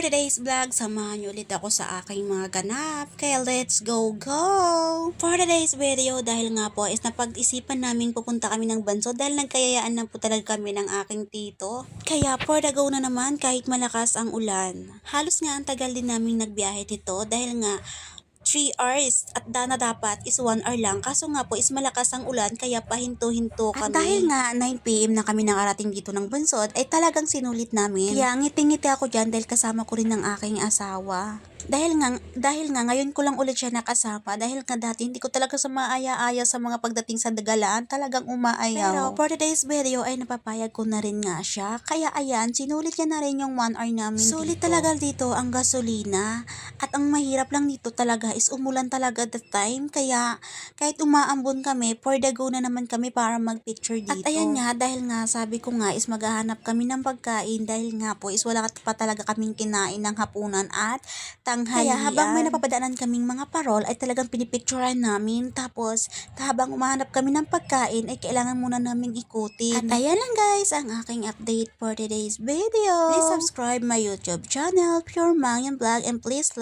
today's vlog, samahan niyo ulit ako sa aking mga ganap. Kaya let's go, go! For today's video, dahil nga po is napag-isipan namin pupunta kami ng banso dahil nagkayayaan na po talaga kami ng aking tito. Kaya for the go na naman kahit malakas ang ulan. Halos nga ang tagal din namin nagbiyahe dito dahil nga 3 hours at dana dapat is 1 hour lang kaso nga po is malakas ang ulan kaya pahinto-hinto kami. At dahil nga 9pm na kami nakarating dito ng Bansod ay talagang sinulit namin. Kaya ngiti-ngiti ako dyan dahil kasama ko rin ng aking asawa. Dahil nga, dahil nga ngayon ko lang ulit siya nakasama dahil nga dati hindi ko talaga sa maaya-aya sa mga pagdating sa dagalaan talagang umaayaw. Pero for today's video ay napapayag ko na rin nga siya. Kaya ayan, sinulit niya na rin yung 1 hour namin Sulit dito. talaga dito ang gasolina. At ang mahirap lang dito talaga is umulan talaga the time. Kaya kahit umaambon kami, for the go na naman kami para magpicture dito. At ayan nga, dahil nga sabi ko nga is maghahanap kami ng pagkain dahil nga po is wala pa talaga kaming kinain ng hapunan at tanghalian. Kaya habang may napapadaanan kaming mga parol ay talagang pinipicturean namin. Tapos habang umahanap kami ng pagkain ay kailangan muna namin ikutin. At ayan lang guys ang aking update for today's video. Please subscribe my YouTube channel, Pure Mangyang Vlog and please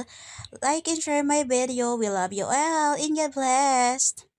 like and share my video. We love you all and get blessed.